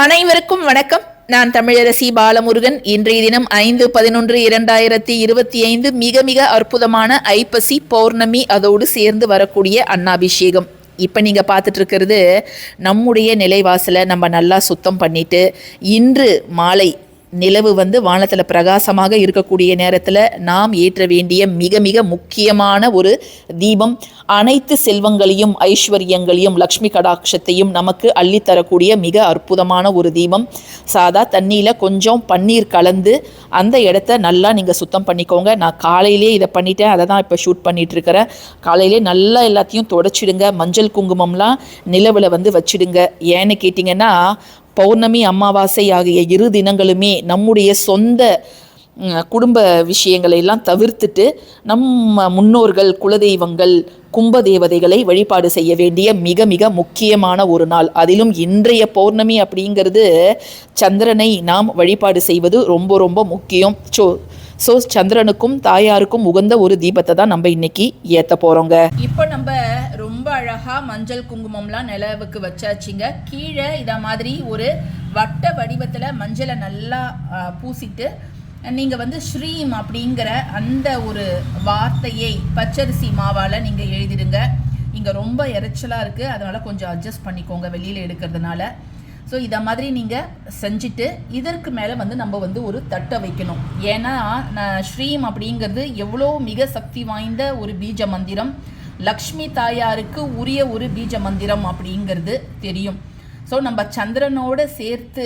அனைவருக்கும் வணக்கம். நான் தமிழரசி பாலமுருகன். இன்றைய தினம் ஐந்து பதினொன்று இரண்டாயிரத்தி இருபத்தி ஐந்து மிக மிக அற்புதமான ஐப்பசி பௌர்ணமி அதோடு சேர்ந்து வரக்கூடிய அன்னாபிஷேகம். இப்போ நீங்கள் பார்த்துட்டு இருக்கிறது நம்முடைய நிலைவாசலை நம்ம நல்லா சுத்தம் பண்ணிட்டு இன்று மாலை நிலவு வந்து வானத்தில் பிரகாசமாக இருக்கக்கூடிய நேரத்தில் நாம் ஏற்ற வேண்டிய மிக மிக முக்கியமான ஒரு தீபம். அனைத்து செல்வங்களையும் ஐஸ்வர்யங்களையும் லக்ஷ்மி கடாட்சத்தையும் நமக்கு அள்ளித்தரக்கூடிய மிக அற்புதமான ஒரு தீபம். சாதா தண்ணியில் கொஞ்சம் பன்னீர் கலந்து அந்த இடத்த நல்லா நீங்கள் சுத்தம் பண்ணிக்கோங்க. நான் காலையிலே இதை பண்ணிட்டேன். அதை தான் இப்போ ஷூட் பண்ணிட்டு இருக்கிறேன். காலையிலே நல்லா எல்லாத்தையும் தொடச்சிடுங்க. மஞ்சள் குங்குமம்லாம் நிலவில் வந்து வச்சிடுங்க. ஏன்னு கேட்டிங்கன்னா பௌர்ணமி அமாவாசை ஆகிய இரு தினங்களுமே நம்முடைய சொந்த குடும்ப விஷயங்களை எல்லாம் தவிர்த்துட்டு நம்ம முன்னோர்கள் குலதெய்வங்கள் கும்ப தேவதைகளை வழிபாடு செய்ய வேண்டிய மிக மிக முக்கியமான ஒரு நாள். அதிலும் இன்றைய பௌர்ணமி அப்படிங்கிறது சந்திரனை நாம் வழிபாடு செய்வது ரொம்ப ரொம்ப முக்கியம். ஸோ ஸோ சந்திரனுக்கும் தாயாருக்கும் உகந்த ஒரு தீபத்தை தான் நம்ம இன்னைக்கு ஏற்ற போகிறோங்க இப்போ நம்ம ரொம்ப அழகாக மஞ்சள் குங்குமம்லாம் நிலவுக்கு வச்சாச்சுங்க. கீழே இதை மாதிரி ஒரு வட்ட வடிவத்தில் மஞ்சளை நல்லா பூசிட்டு நீங்கள் வந்து ஸ்ரீம் அப்படிங்கிற அந்த ஒரு வார்த்தையை பச்சரிசி மாவால் நீங்கள் எழுதிடுங்க. இங்கே ரொம்ப இறைச்சலாக இருக்குது அதனால் கொஞ்சம் அட்ஜஸ்ட் பண்ணிக்கோங்க வெளியில் எடுக்கிறதுனால. ஸோ இதை மாதிரி நீங்கள் செஞ்சுட்டு இதற்கு மேலே வந்து நம்ம வந்து ஒரு தட்டை வைக்கணும். ஏன்னா நான் ஸ்ரீம் அப்படிங்கிறது எவ்வளோ மிக சக்தி வாய்ந்த ஒரு பீஜ மந்திரம். லக்ஷ்மி தாயாருக்கு உரிய ஒரு பீஜ மந்திரம் அப்படிங்கிறது தெரியும். ஸோ நம்ம சந்திரனோட சேர்த்து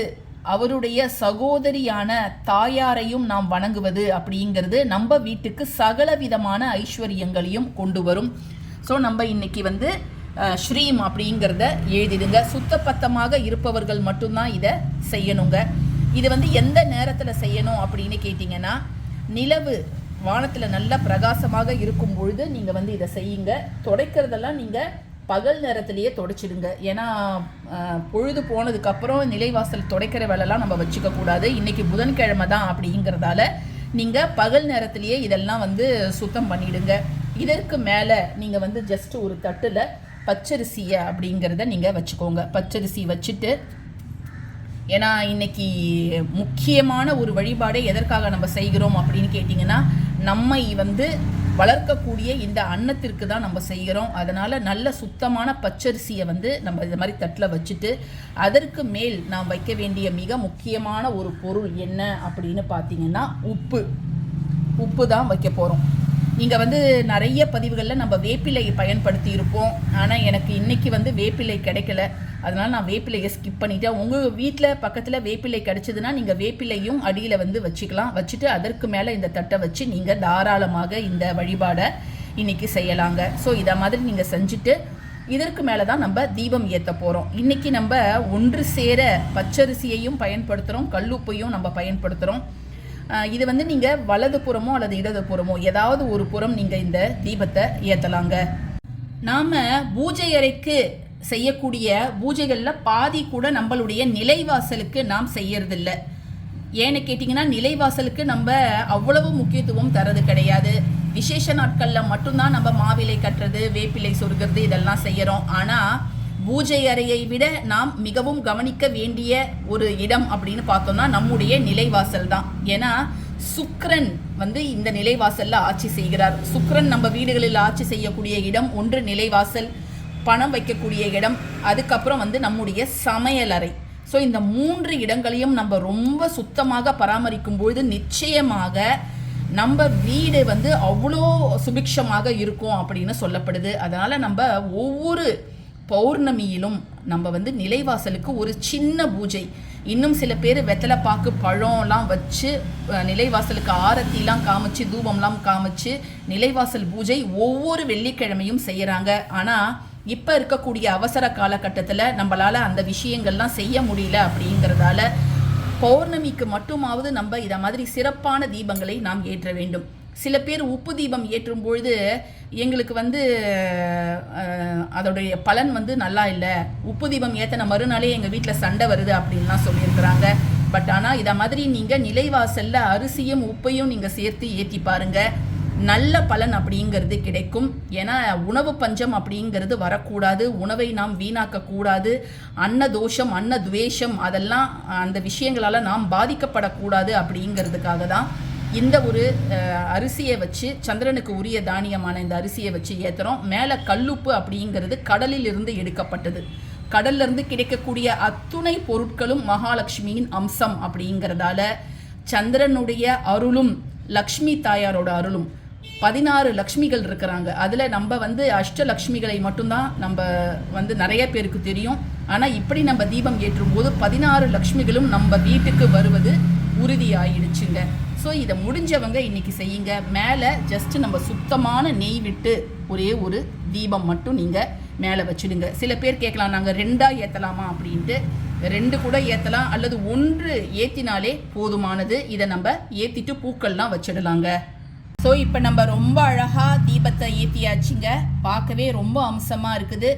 அவருடைய சகோதரியான தாயாரையும் நாம் வணங்குவது அப்படிங்கிறது நம்ம வீட்டுக்கு சகல விதமான ஐஸ்வர்யங்களையும் கொண்டு வரும். ஸோ நம்ம இன்னைக்கு வந்து ஸ்ரீம் அப்படிங்கிறத எழுதிடுங்க. சுத்தப்பத்தமாக இருப்பவர்கள் மட்டும்தான் இதை செய்யணுங்க. இது வந்து எந்த நேரத்தில் செய்யணும் அப்படின்னு கேட்டிங்கன்னா நிலவு வானத்தில் நல்ல பிரகாசமாக இருக்கும் பொழுது நீங்கள் வந்து இதை செய்யுங்க. துடைக்கிறதெல்லாம் நீங்கள் பகல் நேரத்திலேயே துடைச்சிடுங்க. ஏன்னா பொழுது போனதுக்கப்புறம் நிலைவாசல் துடைக்கிற வேலைலாம் நம்ம வச்சுக்கக்கூடாது இன்றைக்கி புதன்கிழமை தான் அப்படிங்கிறதால நீங்கள் பகல் நேரத்திலேயே இதெல்லாம் வந்து சுத்தம் பண்ணிடுங்க. இதற்கு மேலே நீங்கள் வந்து ஜஸ்ட் ஒரு தட்டில் பச்சரிசியை அப்படிங்கிறத நீங்கள் வச்சுக்கோங்க. பச்சரிசி வச்சுட்டு ஏன்னா இன்னைக்கு முக்கியமான ஒரு வழிபாடை எதற்காக நம்ம செய்கிறோம் அப்படின்னு கேட்டிங்கன்னா நம்மை வந்து வளர்க்கக்கூடிய இந்த அன்னத்திற்கு தான் நம்ம செய்கிறோம். அதனால் நல்ல சுத்தமான பச்சரிசியை வந்து நம்ம இது மாதிரி தட்டில் வச்சுட்டு அதற்கு மேல் நாம் வைக்க வேண்டிய மிக முக்கியமான ஒரு பொருள் என்ன அப்படின்னு பார்த்தீங்கன்னா உப்பு. உப்பு தான் வைக்க போகிறோம் இங்கே வந்து நிறைய பதிவுகளில் நம்ம வேப்பிலையை பயன்படுத்தி இருப்போம் ஆனால் எனக்கு இன்னைக்கு வந்து வேப்பிலை கிடைக்கல. அதனால் நான் வேப்பிலையை ஸ்கிப் பண்ணிட்டேன். உங்கள் வீட்டில் பக்கத்தில் வேப்பிலை கிடச்சிதுன்னா நீங்கள் வேப்பிலையும் அடியில் வந்து வச்சுக்கலாம். வச்சுட்டு அதற்கு மேலே இந்த தட்டை வச்சு நீங்கள் தாராளமாக இந்த வழிபாடை இன்னைக்கு செய்யலாங்க. ஸோ இதை மாதிரி நீங்கள் செஞ்சுட்டு இதற்கு மேலே தான் நம்ம தீபம் ஏற்ற போகிறோம் இன்னைக்கு நம்ம ஒன்று சேர பச்சரிசியையும் பயன்படுத்துகிறோம் கல்லுப்பையும் நம்ம பயன்படுத்துகிறோம் இது வந்து நீங்கள் வலது புறமோ அல்லது இடது புறமோ ஏதாவது ஒரு புறம் நீங்கள் இந்த தீபத்தை ஏற்றலாங்க நாம் பூஜை அறைக்கு செய்யக்கூடிய பூஜைகளில் பாதி கூட நம்மளுடைய நிலைவாசலுக்கு நாம் செய்யறதில்ல. ஏன்னு கேட்டிங்கன்னா நிலைவாசலுக்கு நம்ம அவ்வளவு முக்கியத்துவம் தரது கிடையாது. விசேஷ நாட்களில் மட்டும்தான் நம்ம மாவிலை கட்டுறது வேப்பிலை சொருகிறது இதெல்லாம் செய்கிறோம் ஆனால் பூஜை அறையை விட நாம் மிகவும் கவனிக்க வேண்டிய ஒரு இடம் அப்படின்னு பார்த்தோம்னா நம்முடைய நிலைவாசல் தான். ஏன்னா சுக்ரன் வந்து இந்த நிலைவாசல்ல ஆட்சி செய்கிறார். சுக்ரன் நம்ம வீடுகளில் ஆட்சி செய்யக்கூடிய இடம் ஒன்று நிலைவாசல் பணம் வைக்கக்கூடிய இடம் அதுக்கப்புறம் வந்து நம்முடைய சமையலறை ஸோ இந்த மூன்று இடங்களையும் நம்ம ரொம்ப சுத்தமாக பராமரிக்கும் பொழுது நிச்சயமாக நம்ம வீடு வந்து அவ்வளோ சுபிக்ஷமாக இருக்கும் அப்படின்னு சொல்லப்படுது. அதனால் நம்ம ஒவ்வொரு பௌர்ணமியிலும் நம்ம வந்து நிலைவாசலுக்கு ஒரு சின்ன பூஜை. இன்னும் சில பேர் வெத்தலை பாக்கு பழம்லாம் வச்சு நிலைவாசலுக்கு ஆரத்திலாம் காமிச்சு தூபம்லாம் காமிச்சு நிலைவாசல் பூஜை ஒவ்வொரு வெள்ளிக்கிழமையும் செய்கிறாங்க ஆனால் இப்போ இருக்கக்கூடிய அவசர காலகட்டத்தில் நம்மளால் அந்த விஷயங்கள்லாம் செய்ய முடியல அப்படிங்கிறதால பௌர்ணமிக்கு மட்டுமாவது நம்ம இதை மாதிரி சிறப்பான தீபங்களை நாம் ஏற்ற வேண்டும். சில பேர் உப்பு தீபம் ஏற்றும் பொழுது எங்களுக்கு வந்து அதோடைய பலன் வந்து நல்லா இல்லை. உப்பு தீபம் ஏற்றின மறுநாளே எங்கள் வீட்டில் சண்டை வருது அப்படின்லாம் சொல்லியிருக்கிறாங்க. பட் ஆனால் இதை மாதிரி நீங்கள் நிலைவாசலில் அரிசியும் உப்பையும் நீங்கள் சேர்த்து ஏற்றி பாருங்கள் நல்ல பலன் அப்படிங்கிறது கிடைக்கும். ஏன்னா உணவு பஞ்சம் அப்படிங்கிறது வரக்கூடாது. உணவை நாம் வீணாக்கக்கூடாது அன்ன தோஷம் அன்ன துவேஷம் அதெல்லாம் அந்த விஷயங்களால் நாம் பாதிக்கப்படக்கூடாது அப்படிங்கிறதுக்காக தான் இந்த ஒரு அரிசியை வச்சு சந்திரனுக்கு உரிய தானியமான இந்த அரிசியை வச்சு ஏற்றுறோம் மேலே கல்லுப்பு அப்படிங்கிறது கடலில் இருந்து எடுக்கப்பட்டது. கடல்லிருந்து கிடைக்கக்கூடிய அத்துணை பொருட்களும் மகாலட்சுமியின் அம்சம் அப்படிங்கிறதால சந்திரனுடைய அருளும் லக்ஷ்மி தாயாரோட அருளும். பதினாறு லக்ஷ்மிகள் இருக்கிறாங்க. அதில் நம்ம வந்து அஷ்டலக்ஷ்மிகளை மட்டும்தான் நம்ம வந்து நிறைய பேருக்கு தெரியும். ஆனால் இப்படி நம்ம தீபம் ஏற்றும் போது பதினாறு லக்ஷ்மிகளும் நம்ம வீட்டுக்கு வருவது உறுதியாயிடுச்சுங்க. ஸோ இதை முடிஞ்சவங்க இன்றைக்கி செய்யுங்க. மேலே ஜஸ்ட் நம்ம சுத்தமான நெய் விட்டு ஒரே ஒரு தீபம் மட்டும் நீங்கள் மேலே வச்சிடுங்க. சில பேர் கேட்கலாம் நாங்கள் ரெண்டாக ஏற்றலாமா அப்படின்ட்டு. ரெண்டு கூட ஏற்றலாம் அல்லது ஒன்று ஏற்றினாலே போதுமானது. இதை நம்ம ஏற்றிட்டு பூக்கள்லாம் வச்சிடலாங்க. ஸோ இப்போ நம்ம ரொம்ப அழகாக தீபத்தை ஏற்றியாச்சுங்க பார்க்கவே ரொம்ப அம்சமாக இருக்குது.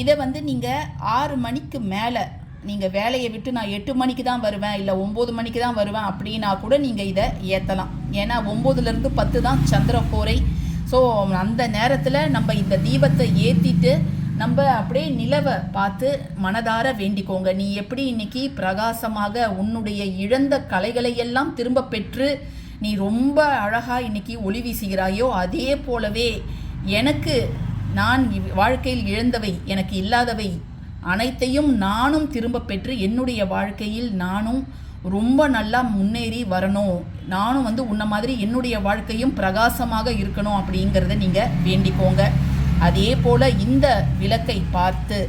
இதை வந்து நீங்கள் ஆறு மணிக்கு மேலே நீங்கள் வேலையை விட்டு நான் எட்டு மணிக்கு தான் வருவேன் இல்லை ஒம்பது மணிக்கு தான் வருவேன் அப்படின்னா கூட நீங்கள் இதை ஏற்றலாம் ஏன்னா ஒம்போதுலேருந்து பத்து தான் சந்திரகோரை ஸோ அந்த நேரத்தில் நம்ம இந்த தீபத்தை ஏற்றிட்டு நம்ம அப்படியே நிலவை பார்த்து மனதார வேண்டிக்கோங்க. நீ எப்படி இன்னைக்கு பிரகாசமாக உன்னுடைய இழந்த கலைகளை எல்லாம் திரும்ப பெற்று நீ ரொம்ப அழகாக இன்னைக்கு ஒளி வீசுகிறாயோ அதே போலவே எனக்கு நான் இவ்- வாழ்க்கையில் இழந்தவை எனக்கு இல்லாதவை அனைத்தையும் நானும் திரும்ப பெற்று என்னுடைய வாழ்க்கையில் நானும் ரொம்ப நல்லா முன்னேறி வரணும். நானும் வந்து உன்ன மாதிரி என்னுடைய வாழ்க்கையும் பிரகாசமாக இருக்கணும் அப்படிங்கிறத நீங்கள் வேண்டிக்கோங்க. அதே போல் இந்த விளக்கை பார்த்து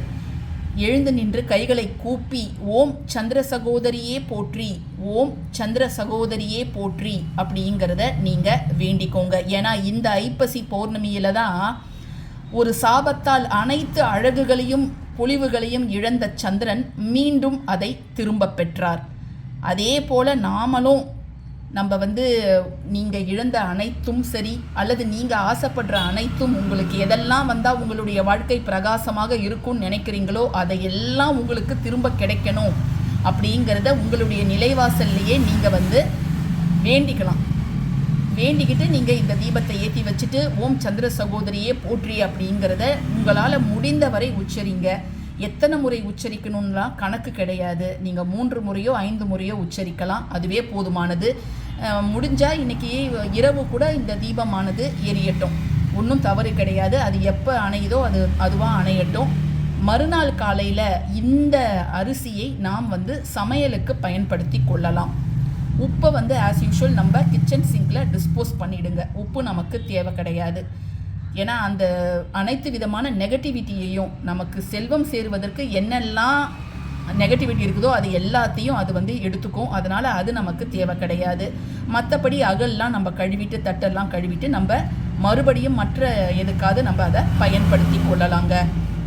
எழுந்து நின்று கைகளை கூப்பி ஓம் சந்திர சகோதரியே போற்றி ஓம் சந்திர சகோதரியே போற்றி அப்படிங்கிறத நீங்கள் வேண்டிக்கோங்க. ஏன்னா இந்த ஐப்பசி பௌர்ணமியில தான் ஒரு சாபத்தால் அனைத்து அழகுகளையும் பொலிவுகளையும் இழந்த சந்திரன் மீண்டும் அதை திரும்ப பெற்றார். அதே போல நாமளும் நம்ம வந்து நீங்கள் இழந்த அனைத்தும் சரி அல்லது நீங்கள் ஆசைப்படுற அனைத்தும் உங்களுக்கு எதெல்லாம் வந்தால் உங்களுடைய வாழ்க்கை பிரகாசமாக இருக்கும்னு நினைக்கிறீங்களோ அதையெல்லாம் உங்களுக்கு திரும்ப கிடைக்கணும் அப்படிங்கிறத உங்களுடைய நிலைவாசல்லையே நீங்கள் வந்து வேண்டிக்கலாம். வேண்டிக்கிட்டு நீங்கள் இந்த தீபத்தை ஏற்றி வச்சுட்டு ஓம் சந்திர சகோதரியே போற்றி அப்படிங்கிறத உங்களால் முடிந்த வரை உச்சரிங்க. எத்தனை முறை உச்சரிக்கணும்லாம் கணக்கு கிடையாது. நீங்கள் மூன்று முறையோ ஐந்து முறையோ உச்சரிக்கலாம். அதுவே போதுமானது. முடிஞ்சால் முடிஞ்சா இன்னைக்கு இரவு கூட இந்த தீபமானது எரியட்டும். ஒன்றும் தவறு கிடையாது. அது எப்போ அணையுதோ அது அதுவாக அணையட்டும். மறுநாள் காலையில் இந்த அரிசியை நாம் வந்து சமையலுக்கு பயன்படுத்தி கொள்ளலாம். உப்பை வந்து ஆஸ் யூஷுவல் நம்ம கிச்சன் சிங்கில் டிஸ்போஸ் பண்ணிவிடுங்க உப்பு நமக்கு தேவை கிடையாது. ஏன்னா அந்த அனைத்து விதமான நெகட்டிவிட்டியையும் நமக்கு செல்வம் சேருவதற்கு என்னெல்லாம் நெகட்டிவிட்டி இருக்குதோ அது எல்லாத்தையும் அது வந்து எடுத்துக்கும். அதனால் அது நமக்கு தேவை கிடையாது. மற்றபடி அகல்லாம் நம்ம கழுவிட்டு தட்டெல்லாம் கழுவிட்டு நம்ம மறுபடியும் மற்ற எதுக்காவது நம்ம அதை பயன்படுத்தி கொள்ளலாங்க.